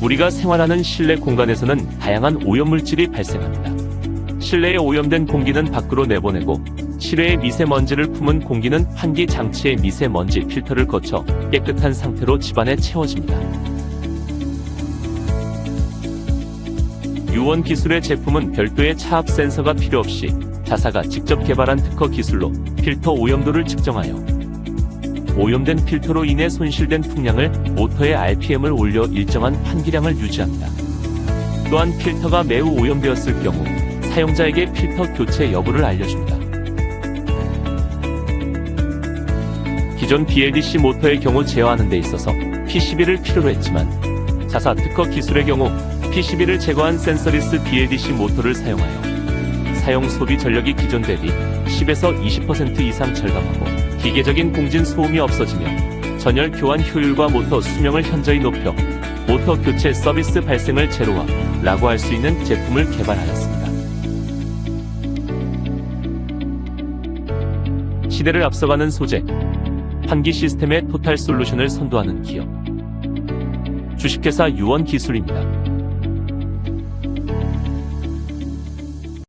우리가 생활하는 실내 공간에서는 다양한 오염물질이 발생합니다. 실내에 오염된 공기는 밖으로 내보내고 실외에 미세먼지를 품은 공기는 환기 장치의 미세먼지 필터를 거쳐 깨끗한 상태로 집안에 채워집니다. 유원 기술의 제품은 별도의 차압 센서가 필요 없이 자사가 직접 개발한 특허 기술로 필터 오염도를 측정하여 오염된 필터로 인해 손실된 풍량을 모터의 RPM을 올려 일정한 환기량을 유지합니다. 또한 필터가 매우 오염되었을 경우 사용자에게 필터 교체 여부를 알려줍니다. 기존 BLDC 모터의 경우 제어하는 데 있어서 PCB를 필요로 했지만 자사 특허 기술의 경우 PCB를 제거한 센서리스 BLDC 모터를 사용하여 사용 소비 전력이 기존 대비 10에서 20% 이상 절감하고 기계적인 공진 소음이 없어지며 전열 교환 효율과 모터 수명을 현저히 높여 모터 교체 서비스 발생을 제로화라고 할 수 있는 제품을 개발하였습니다. 시대를 앞서가는 소재, 환기 시스템의 토탈 솔루션을 선도하는 기업. 주식회사 유원 기술입니다.